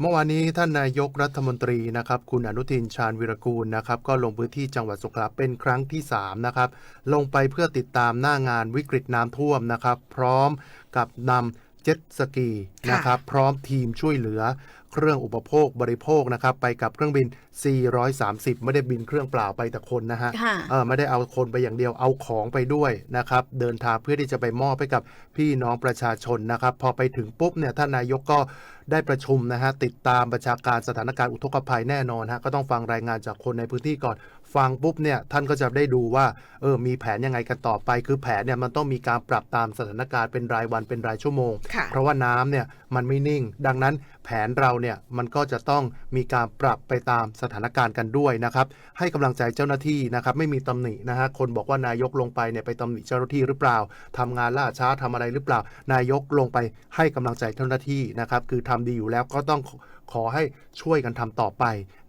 เมื่อวานนี้ท่านนายกรัฐมนตรีนะครับ คุณอนุทินชาญวิรกูลนะครับ ก็ลงพื้นที่จังหวัดสงขลาเป็นครั้งที่3นะครับ ลงไปเพื่อติดตามหน้างานวิกฤตน้ำท่วมนะครับ พร้อมกับนำเจ็ตสกีนะครับ พร้อมทีมช่วยเหลือ เครื่องอุปโภคบริโภคนะครับไปกับเครื่องบิน 430 ไม่ได้บินเครื่องเปล่าไปแต่คนนะฮะค่ะเออไม่ได้เอาคนไปอย่างเดียวเอาของไปด้วยนะครับเดินทางเพื่อที่จะไปมอบให้กับพี่น้องประชาชนนะครับพอไปถึงปุ๊บเนี่ยท่านนายกก็ได้ประชุมนะฮะติดตามประชาการสถานการณ์อุทกภัยแน่นอนฮะก็ต้องฟังรายงานจากคนในพื้นที่ก่อน ฟังปุ๊บเนี่ยท่านก็จะได้ดูว่าเออมีแผนยังไงกันต่อไป คือแผนเนี่ยมันต้องมีการปรับตามสถานการณ์เป็นรายวันเป็นรายชั่วโมงค่ะเพราะว่าน้ำเนี่ยมันไม่นิ่ง ดังนั้นแผนเราเนี่ยมันก็จะต้องมีการปรับไปตามสถานการณ์กันด้วยนะครับให้กำลังใจเจ้าหน้าที่นะครับไม่มีตำหนินะฮะคนบอกว่านายกลงไปเนี่ยไปตำหนิเจ้าหน้าที่หรือเปล่าทำงานล่าช้าทำอะไรหรือเปล่า นายกลงไปให้กำลังใจเจ้าหน้าที่นะครับคือทำดีอยู่แล้วก็ต้องขอขอให้ช่วยกันทำต่อไป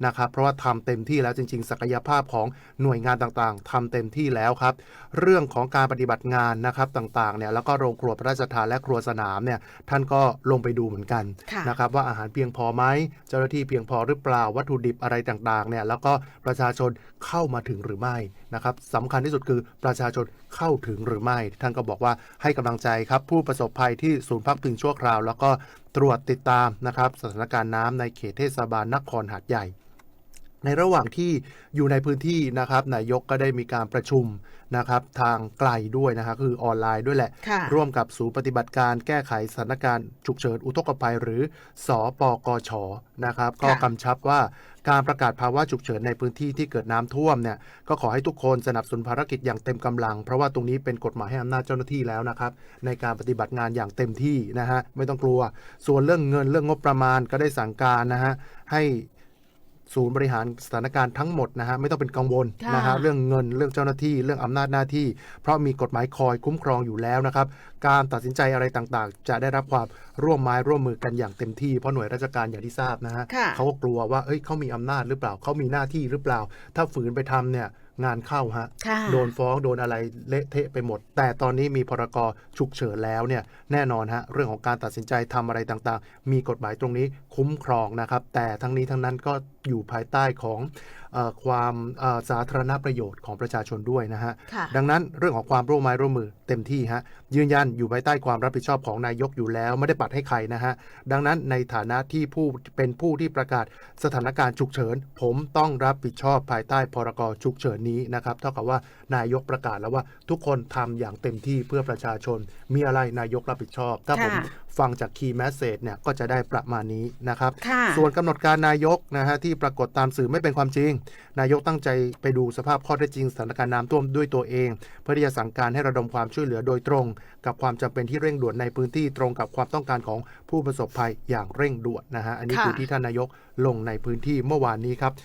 นะครับ เพราะว่าทำเต็มที่แล้วจริง ๆ ศักยภาพของหน่วยงานต่างๆทำเต็มที่แล้วครับ เรื่องของการปฏิบัติงานนะครับต่างๆเนี่ยแล้วก็โรงครัวพระราชทานและครัวสนามเนี่ยท่านก็ลงไปดูเหมือนกันค่ะนะครับว่าอาหารเพียงพอไหมเจ้าหน้าที่เพียงพอหรือเปล่าวัตถุดิบอะไรต่างๆเนี่ยแล้วก็ประชาชนเข้ามาถึงหรือไม่นะครับสำคัญที่สุดคือประชาชนเข้าถึงหรือไม่ ท่านก็บอกว่าให้กำลังใจครับผู้ประสบภัยที่ศูนย์พักพิงชั่วคราว แล้วก็ตรวจติดตามนะครับสถานการณ์น้ำในเขตเทศบาลนครหาดใหญ่ ในระหว่างที่อยู่ในพื้นที่นะครับนายกก็ได้มีการประชุมนะครับทางไกลด้วยนะครับคือออนไลน์ด้วยแหละค่ะร่วมกับศูนย์ปฏิบัติการแก้ไขสถานการณ์ฉุกเฉินอุทกภัยหรือสอปกชนะครับ ก็กำชับว่าการประกาศภาวะฉุกเฉินในพื้นที่ที่เกิดน้ำท่วมเนี่ยก็ขอให้ทุกคนสนับสนุนภารกิจอย่างเต็มกำลัง เพราะว่าตรงนี้เป็นกฎหมายให้อำนาจเจ้าหน้าที่แล้วนะครับ ในการปฏิบัติงานอย่างเต็มที่นะฮะไม่ต้องกลัว ส่วนเรื่องเงินเรื่องงบประมาณก็ได้สั่งการนะฮะให้ ศูนย์บริหารสถานการณ์ทั้งหมดนะฮะไม่ต้องเป็นกังวลค่ะนะฮะเรื่องเงินเรื่องเจ้าหน้าที่เรื่องอำนาจหน้าที่ เพราะมีกฎหมายคอยคุ้มครองอยู่แล้วนะครับ การตัดสินใจอะไรต่างๆ จะได้รับความร่วมไม้ร่วมมือกันอย่างเต็มที่เพราะหน่วยราชการอย่างที่ทราบนะฮะค่ะเขาก็กลัวว่าเอ้ยเขามีอำนาจหรือเปล่าเขามีหน้าที่หรือเปล่า ถ้าฝืนไปทำเนี่ยงานเข้าฮะค่ะโดนฟ้องโดนอะไรเละเทะไปหมด แต่ตอนนี้มีพรกฉุกเฉินแล้วเนี่ยแน่นอนฮะเรื่องของการตัดสินใจทำอะไรต่างๆ มีกฎหมายตรงนี้ คุ้มครองนะครับ แต่ทั้งนี้ทั้งนั้นก็อยู่ภายใต้ของเออความเอ่อสาธารณประโยชน์ของประชาชนด้วยนะฮะค่ะดังนั้นเรื่องของความร่วมไม้ร่วมมือเต็มที่ฮะ ยืนยันอยู่ภายใต้ความรับผิดชอบของนายกอยู่แล้ว ไม่ได้ปัดให้ใครนะฮะ ดังนั้นในฐานะที่ผู้เป็นผู้ที่ประกาศสถานการณ์ฉุกเฉิน ผมต้องรับผิดชอบภายใต้พรกฉุกเฉินนี้นะครับเท่ากับว่านายกประกาศแล้วว่าทุกคนทำอย่างเต็มที่เพื่อประชาชนมีอะไรนายกรับผิดชอบ ถ้าผมค่ะ ฟังจากคีย์แมสเซจเนี่ยก็จะได้ประมาณนี้นะครับค่ะส่วนกำหนดการนายกนะฮะที่ปรากฏตามสื่อไม่เป็นความจริง นายกตั้งใจไปดูสภาพข้อเท็จจริงสถานการณ์น้ำท่วมด้วยตัวเอง เพื่อที่จะสั่งการให้ระดมความช่วยเหลือโดยตรง กับความจำเป็นที่เร่งด่วนในพื้นที่ตรงกับความต้องการของผู้ประสบภัยอย่างเร่งด่วนนะฮะอันนี้ค่ะคือที่ท่านนายกลงในพื้นที่เมื่อวานนี้ครับ